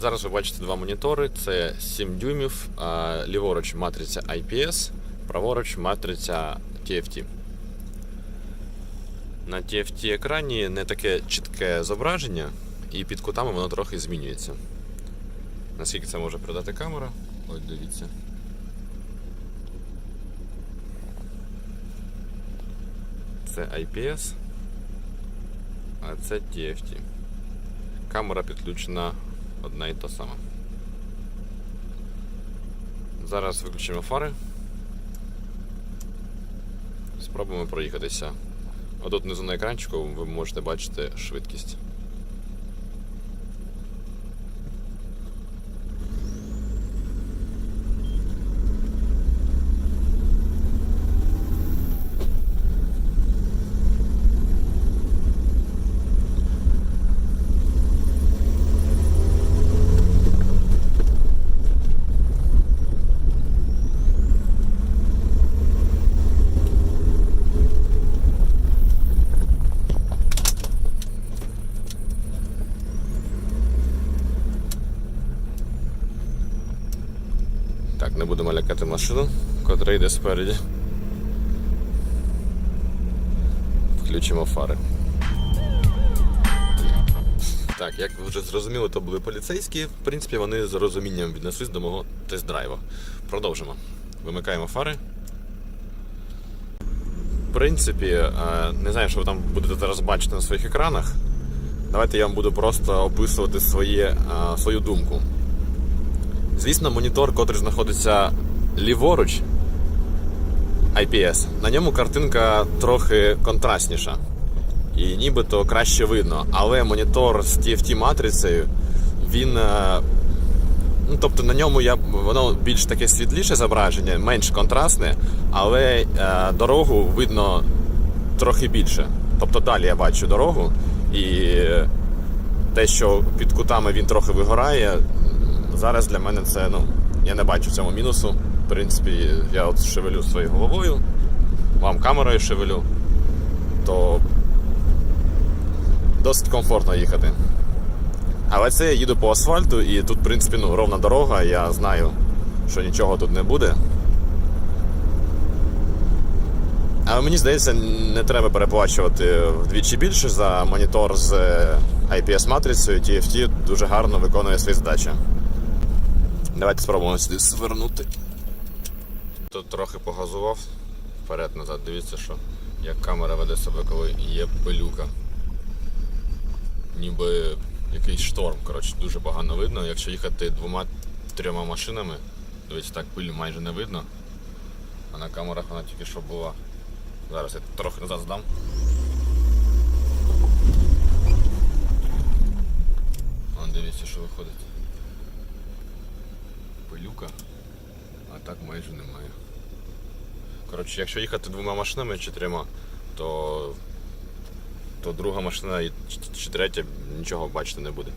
Зараз ви бачите два монітори: це 7 дюймів, ліворуч матриця IPS, праворуч матриця TFT. На TFT екрані не таке чітке зображення, і під кутами воно трохи змінюється. Наскільки це може передати камера? Ось дивіться. Це IPS, а це TFT. Камера підключена одна і та сама. Зараз виключимо фари. Спробуємо проїхатися. Отут внизу на екранчику ви можете бачити швидкість. Так, не будемо лякати машину, котра йде спереді. Включимо фари. Так, як ви вже зрозуміли, то були поліцейські. В принципі, вони з розумінням віднеслись до мого тест-драйва. Продовжимо. Вимикаємо фари. В принципі, е, не знаю, що ви там будете зараз бачити на своїх екранах. Давайте я вам буду просто описувати своє, е, свою думку. Звісно, монітор, котрий знаходиться ліворуч IPS, на ньому картинка трохи контрастніша. І нібито краще видно. Але монітор з TFT матрицею, він. е, Ну, тобто на ньому я, воно більш таке світліше зображення, менш контрастне, але е, дорогу видно трохи більше. Тобто далі я бачу дорогу, і те, що під кутами він трохи вигорає, зараз для мене це, ну, я не бачу в цьому мінусу. В принципі, я от шевелю своєю головою, вам камерою шевелю, то досить комфортно їхати. Але це я їду по асфальту, і тут, в принципі, ну, ровна дорога, я знаю, що нічого тут не буде. Але мені здається, не треба переплачувати вдвічі більше за монітор з IPS-матрицею. TFT дуже гарно виконує свої задачі. Давайте спробуємо сюди звернути. Тут трохи погазував вперед-назад. Дивіться, що як камера веде себе, коли є пилюка. Ніби якийсь шторм. Коротше, дуже погано видно. Якщо їхати двома-трьома машинами, дивіться, так пилю майже не видно. А на камерах вона тільки що була. Зараз я трохи назад здам. Вон, дивіться, що виходить. Пилюка, а так майже немає. Коротше, якщо їхати двома машинами чи трьома, то, то друга машина чи третя нічого бачити не буде.